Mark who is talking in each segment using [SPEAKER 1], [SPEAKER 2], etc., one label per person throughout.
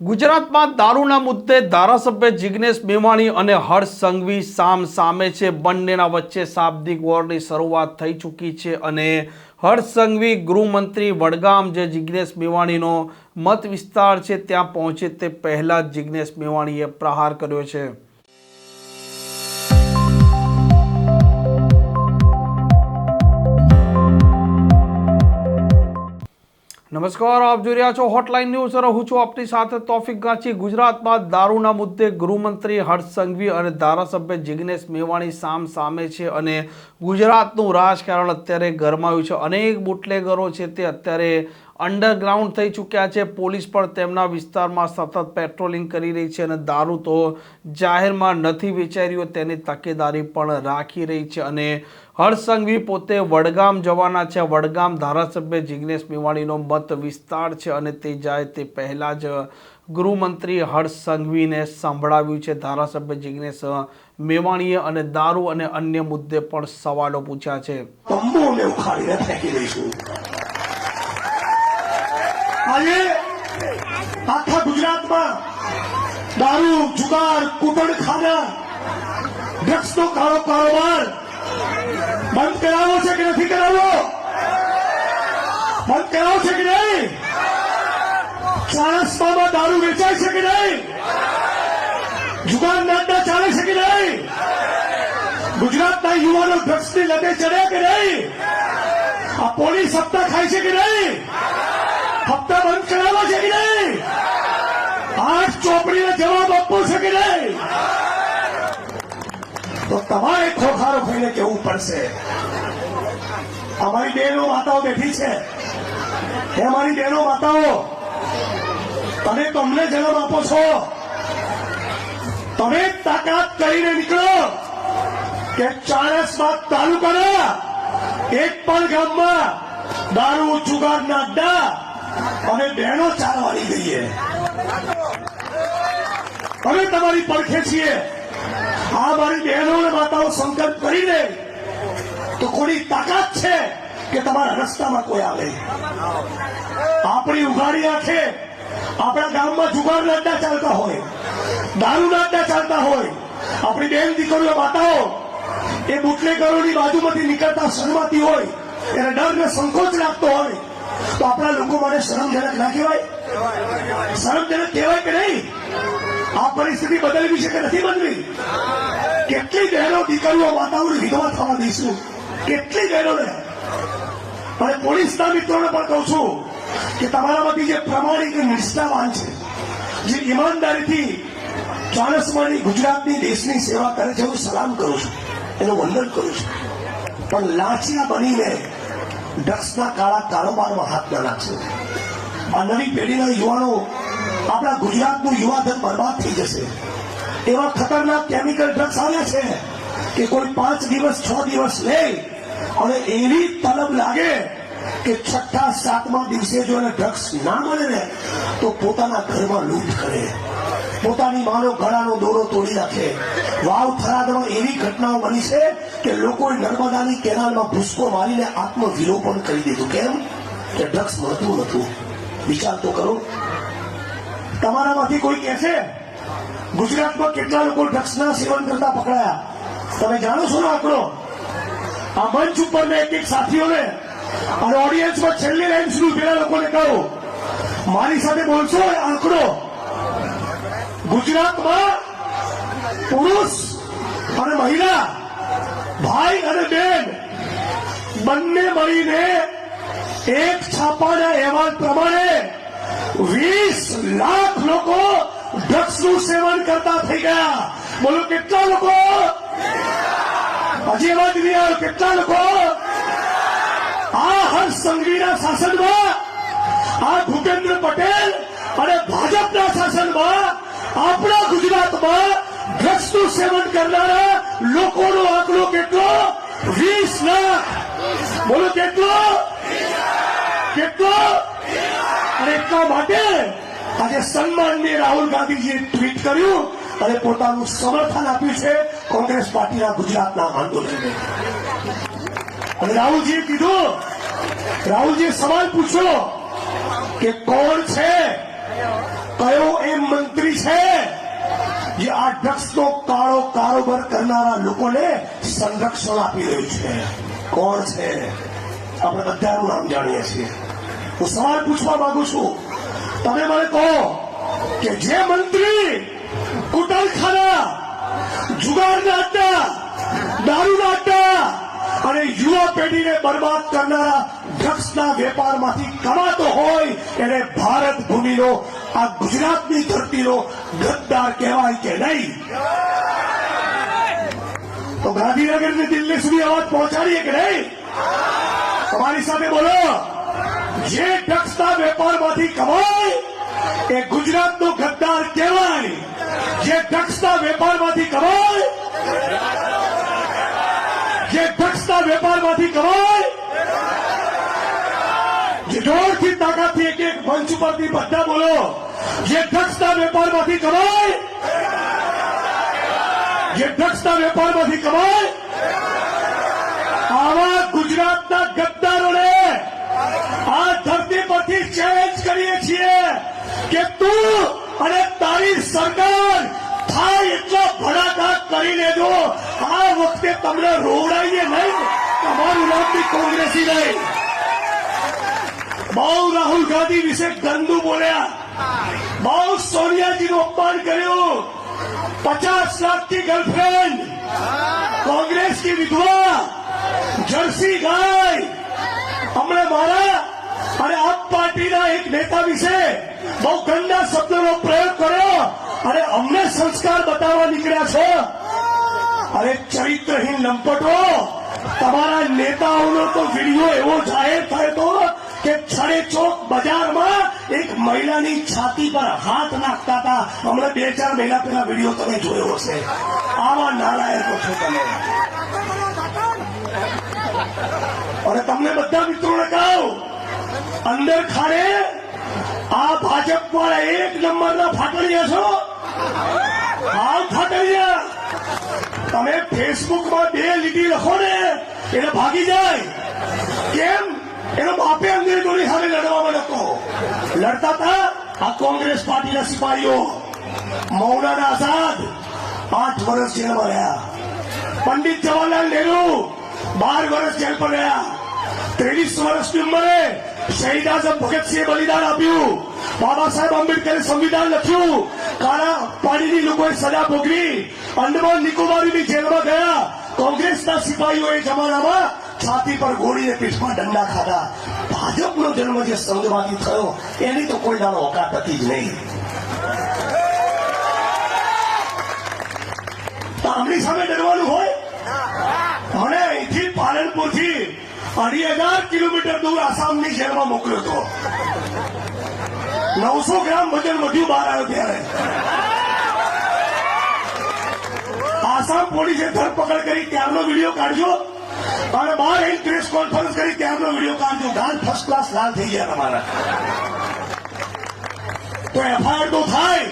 [SPEAKER 1] ગુજરાતમાં દારૂના મુદ્દે ધારાસભ્ય જિગ્નેશ મેવાણી અને હર્ષ સંઘવી સામ સામે છે. બંનેના વચ્ચે શાબ્દિક વોરની શરૂઆત થઈ ચૂકી છે અને હર્ષ સંઘવી ગૃહમંત્રી વડગામ જે જિગ્નેશ મેવાણીનો મત વિસ્તાર છે, ત્યાં પહોંચે તે પહેલાં જ જિગ્નેશ મેવાણીએ પ્રહાર કર્યો છે. નમસ્કાર, આપ જોઈ રહ્યા છો હોટલાઇન ન્યૂઝ હું છું આપની સાથે તોફિક ગાંચી ગુજરાતમાં દારૂના મુદ્દે ગૃહમંત્રી હર્ષ સંઘવી અને ધારાસભ્ય જિગ્નેશ મેવાણી સામ સામે છે અને ગુજરાતનું રાજકારણ અત્યારે ગરમાયું છે. અનેક બુટલેગરો છે તે અત્યારે અંડરગ્રાઉન્ડ થઈ ચૂક્યા છે. પોલીસ પણ તેમના વિસ્તારમાં સતત પેટ્રોલિંગ કરી રહી છે અને દારૂ તો જાહેરમાં નથી વેચાઈ રહ્યો, તેની તકેદારી પણ રાખી રહી છે. અને હર્ષસંઘવી પોતે વડગામ જવાના છે. વડગામ ધારાસભ્ય જિગ્નેશ મેવાણીનો મત વિસ્તાર છે અને તે જાય તે પહેલાં જ ગૃહમંત્રી હર્ષ સંઘવીને સંભળાવ્યું છે. ધારાસભ્ય જિગ્નેશ મેવાણીએ અને દારૂ અને અન્ય મુદ્દે પણ સવાલો પૂછ્યા છે
[SPEAKER 2] તંબુ અમે ઉખાડીને ફેંકી દઈશું આજે આખા ગુજરાતમાં દારૂ, જુગાર કુટણખાના ડ્રગ્સનો કાળો કારોબાર બંધ કરાવો છે કે નથી કરાવો બંધ કરાવો છે કે નહીં? ચાણસમાં દારૂ વેચાય છે કે નહીં? જુગાર નાટના ચાલે છે કે નહીં? ગુજરાતના યુવાનો ડ્રગ્સની લડે ચડ્યા કે નહીં? આ પોલીસ હપ્તા ખાય છે કે નહીં? હપ્તા બંધ કરાવવા છે કે નહીં? આઠ ચોપડીને જવાબ આપવો છે કે નહીં? તો તમારે ખોખારો ખાઈને કેવું પડશે? અમારી બેનો માતાઓ બેઠી છે. હે અમારી બેનો માતાઓ, તમે તમને જવાબ આપો છો. તમે તાકાત કરીને નીકળો કે ચાણસમાં તાલુકાના એક પણ ગામમાં દારૂ, જુગારના અડ્ડા અને બહેનો ચાલવાની ગઈએ અમે તમારી પડખે છીએ. આ મારી બહેનો અને માતાઓ સંકલ્પ કરીને તો કોની તાકાત છે કે તમારા રસ્તામાં કોઈ આવે? આપણી ઉઘાડી આંખે આપણા ગામમાં જુગાર અડ્ડા ચાલતા હોય, દારૂ અડ્ડા ચાલતા હોય. આપણી બેન દીકરીઓ, માતાઓ, એ બુટલેગરોની બાજુમાંથી નીકળતા શરમાતી હોય, એને ડર ને સંકોચ લાગતો હોય. આપણા લોકો માટે શરમજનક ના કહેવાય? શરમજનક કહેવાય કે નહીં? આ પરિસ્થિતિ બદલવી છે કે નથી બદલવી? કેટલી બહેનો દીકરીઓ વાતાવરણ વિધવા થવા દઈશું? કેટલી બહેનોને? અને પોલીસના મિત્રોને પણ કહું છું કે તમારામાંથી જે પ્રમાણિક નિષ્ઠાવાન છે, જે ઈમાનદારીથી ચોરસમાની ગુજરાતની દેશની સેવા કરે છે, હું સલામ કરું છું, એનું વંદન કરું છું. પણ લાચિયા બનીને ડ્રગ્સના કાળા કારોબારમાં હાથ ના નાખશે આ નવી પેઢીના યુવાનો આપણા ગુજરાતનું યુવાધન બરબાદ થઈ જશે. એવા ખતરનાક કેમિકલ ડ્રગ્સ આવે છે કે કોઈ પાંચ દિવસ, છ દિવસ લે, અને એવી તલબ લાગે કે છઠ્ઠા, સાતમા દિવસે જો એને ડ્રગ્સ ના મળે ને, તો પોતાના ઘરમાં લૂંટ કરે. પોતાની માનો ગળાનો દોરો તોડી નાખે. વાવ થરાદમાં એવી ઘટનાઓ બની છે કે લોકોએ નર્મદાની કેનાલમાં ભૂસકો મારીને આત્મવિલોપન કરી દીધું. કેમ? કે ડ્રગ્સ મળતું નતું વિચાર તો કરો. તમારામાંથી કોઈ કહે છે ગુજરાતમાં કેટલા લોકો ડ્રગ્સના સેવન કરતા પકડાયા? તમે જાણો છો ને આંકડો? આ મંચ ઉપર ને એક એક સાથીઓને અને ઓડિયન્સમાં છેલ્લી લાઈન સુધી પેલા લોકોને કહો. મારી સાથે બોલશો આંકડો? ગુજરાતમાં પુરુષ અને મહિલા, ભાઈ અને બેન બંને મળીને એક છાપાના અહેવાલ પ્રમાણે વીસ લાખ લોકો ડ્રગ્સનું સેવન કરતા થઈ ગયા. બોલો, કેટલા લોકો? હજી અવાજ નહીં આવ્યો કેટલા લોકો? આ હર્ષ સંઘવીના શાસનમાં, આ ભૂપેન્દ્ર પટેલ અને ભાજપના શાસનમાં આપણા ગુજરાતમાં ડ્રગ્સનું સેવન કરનારા લોકોનો આંકડો કેટલો? વીસ લાખ. બોલો કેટલો? કેટલો? અને એટલા માટે આજે સન્માનની રાહુલ ગાંધીજીએ ટ્વીટ કર્યું અને પોતાનું સમર્થન આપ્યું છે કોંગ્રેસ પાર્ટીના ગુજરાતના આંદોલનને. અને રાહુલજીએ કીધું, રાહુલજીએ સવાલ પૂછ્યો કે કોણ છે કયો એ મંત્રી છે જે આ ડ્રગ્સનો કાળો કારોબાર કરનારા લોકોને સંરક્ષણ આપી રહ્યું છે. કોણ છે? આપણે બધાનું નામ જાણીએ છીએ. હું સવાલ પૂછવા માંગુ છું. તમે મને કહો કે જે મંત્રી કુટલખાના, જુગારના અડ્ડા દારૂના અડ્ડા અને યુવા પેઢીને બરબાદ કરનારા ડ્રગ્સના વેપારમાંથી કમાતો હોય, એને ભારત ભૂમિનો આ ગુજરાતની ધરતીનો ગદ્દાર કહેવાય કે નહીં તો ગાંધીનગર ને દિલ્હી સુધી અવાજ પહોંચાડીએ કે નહીં તમારી સાથે બોલો જે ડ્રગ્સના વેપારમાંથી કમાય એ ગુજરાતનો ગદ્દાર કહેવાય જે ડ્રગ્સના વેપારમાંથી કમાય જે ડ્રગ્સના વેપારમાંથી કમાય જે જોરથી તાકાતથી એક એક મંચ ઉપરથી બધા બોલો જે ડ્રગ્સના વેપારમાંથી કમાય, જે ડ્રગ્સના વેપારમાંથી કમાય, આવા ગુજરાતના ગદ્દારોને આ ધરતી પરથી ચેલેન્જ કરીએ છીએ કે તું અને તારી સરકાર થાય એટલા ભડાકા કરી લેજો. આ વખતે તમને રોવડાઈએ નહીં, તમારું નામ બી કોંગ્રેસી નહીં. બહુ રાહુલ ગાંધી વિશે ગંદુ બોલ્યા. બહુ સોનિયાજીનું અપમાન કર્યું. પચાસ લાખની ગર્લફ્રેન્ડ કોંગ્રેસની વિધવા. જર્સી ગાય. હમણે મારા અને આપ પાર્ટીના એક નેતા વિશે બહુ ગંદા શબ્દોનો પ્રયોગ કર્યો અને અમને સંસ્કાર બતાવવા નીકળ્યા છે. અરે ચરિત્રહીન લંપટો, તમારા નેતાઓનો તો વીડિયો એવો જાહેર થયો હતો કે છડે ચોક બજારમાં એક મહિલાની છાતી પર હાથ નાખતા હતા. હમણાં બે ચાર મહિના પહેલા વીડિયો તમે જોયો હશે. આવા નારાયકો છો તમે. અને તમને બધા મિત્રોને કહું, અંદર ખાડે આ ભાજપ વાળા એક નંબરના ફાટડિયા છો. હાલ ફાટડિયા તમે ફેસબુકમાં બે લીટી લખો ને, એટલે ભાગી જાય. કેમ? એનો બાપે અંગ્રેજોની સામે લડવામાં નતો લડતા હતા આ કોંગ્રેસ પાર્ટીના સિપાહીઓ. મૌલાના આઝાદ આઠ વર્ષ જેલમાં રહ્યા. પંડિત જવાહરલાલ નહેરુ બાર વર્ષ જેલ પર રહ્યા. ત્રેવીસ વર્ષની ઉંમરે શહીદ આઝમ ભગતસિંહે બલિદાન આપ્યું. બાબા સાહેબ આંબેડકરે સંવિધાન લખ્યું. કાળા પાણીની લોકોએ સજા ભોગવી. અંડમાન નિકોબારની જેલમાં ગયા. કોંગ્રેસના સિપાહીઓ એ જમાનામાં છાતી પર ગોળીને પીઠમાં દંડા ખાધા. ભાજપનો જન્મ જે સંઘમાંથી થયો, એની તો કોઈ દાડો ઓકાત હતી જ નહીં. આમની સામે ડરવાનું હોય? મને અહીંથી પાલનપુરથી અઢી હજાર કિલોમીટર દૂર આસામની જેલમાં મોકલ્યો હતો. નવસો ગ્રામ વજન વધ્યું બહાર આવ્યો ત્યારે. આસામ પોલીસે ધરપકડ કરી, ત્યારનો વીડિયો કાઢજો. અને બહાર એક પ્રેસ કોન્ફરન્સ કરી ત્યારનો વીડિયો કાઢજો ગાલ ફર્સ્ટ ક્લાસ લાલ થઈ ગયા તમારા તો એફઆઈઆર તો થાય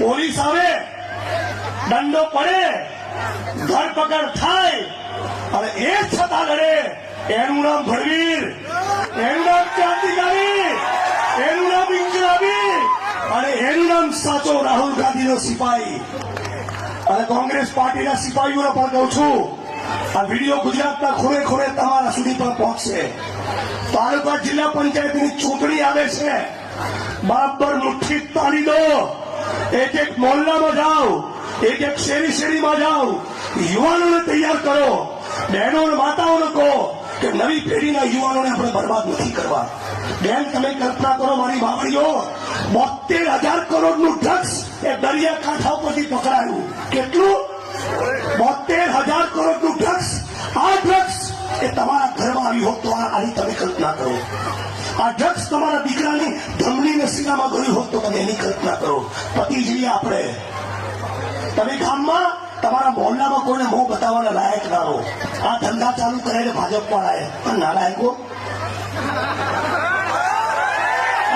[SPEAKER 2] પોલીસ આવે દંડો પડે ધરપકડ થાય અને એ છતાં લડે એનું નામ ભરવીર એનું નામ ક્રાંતિકારી એનું નામ ઇન્કલાબી અને એનું નામ સાચો રાહુલ ગાંધીનો સિપાહી અને કોંગ્રેસ પાર્ટીના સિપાહીઓને પણ કહું છું આ વીડિયો ગુજરાતના ખૂણે ખૂણે તમારા સુધી પણ પહોંચશે. તાલુકા જિલ્લા પંચાયતની ચૂંટણી આવે છે. બરાબર મુઠ્ઠી તાળી દો. એક એક મોહલ્લામાં જાઓ. એક એક શેરી શેરીમાં જાઓ. યુવાનોને તૈયાર કરો. બહેનો માતાઓને કહો કે નવી પેઢીના યુવાનોને આપણે બરબાદ નથી કરવા. બેન, તમે કલ્પના કરો મારી બાવળીઓ બોતેર હજાર કરોડનું ડ્રગ્સ એ દરિયાકાંઠા ઉપરથી પકડાયું. કેટલું? આ ડ્રગ્સ તમારા દીકરાની ધમની સીનામાં ગયું હોત તો તમે એની કલ્પના કરો. પતિ જઈએ આપણે તમે ગામમાં તમારા મોહલ્લામાં કોઈને મોં બતાવવાના લાયક ના રહો. આ ધંધા ચાલુ કરેલે ભાજપ વાળાએ પણ નાલાયકો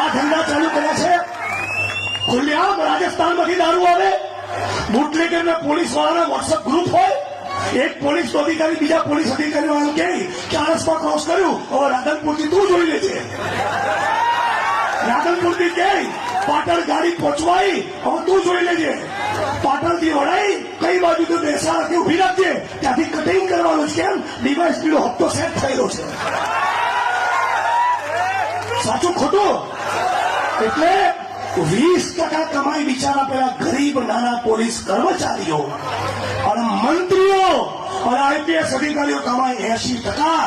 [SPEAKER 2] આ ધંધા ચાલુ કર્યા છે. ખુલ્લેઆમ રાજસ્થાનમાંથી દારૂ આવે. બુટલેગર ને પોલીસ વાળાના વોટ્સઅપ ગ્રુપ હોય. એક પોલીસ અધિકારી, બીજા પોલીસ અધિકારી કહે કે આ ક્રોસ કર્યું, હવે રાધનપુરથી તું જોઈ લેજે રાધનપુરથી ગઈ પાટણ ગાડી પહોંચવાઈ, હવે તું જોઈ લેજે પાટણથી વડાઈ કઈ બાજુ તો બેસાડાથી ઊભી રાખજે. ત્યાંથી કટિંગ કરવાનું છે કેમ? ડીવાયસપી નો હપ્તો સેટ થયેલો છે. સાચું ખોટું? એટલે વીસ ટકા કમાઈ બિચારા પેલા ગરીબ નાના પોલીસ કર્મચારીઓ અને આઈપીએસ અધિકારીઓ કમાય એસી ટકા.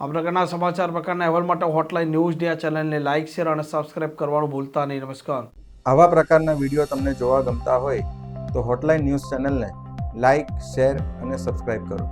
[SPEAKER 1] આ પ્રકારના સમાચાર પ્રકારના અહેવાલ માટે હોટલાઇન ન્યૂઝ ડે ચેનલને લાઇક શેર અને સબસ્ક્રાઇબ કરવાનું ભૂલતા નહીં. નમસ્કાર.
[SPEAKER 3] આવા પ્રકારના વીડિયો તમને જોવા ગમતા હોય તો હોટલાઇન ન્યૂઝ ચેનલને લાઇક શેર અને સબસ્ક્રાઇબ કરો.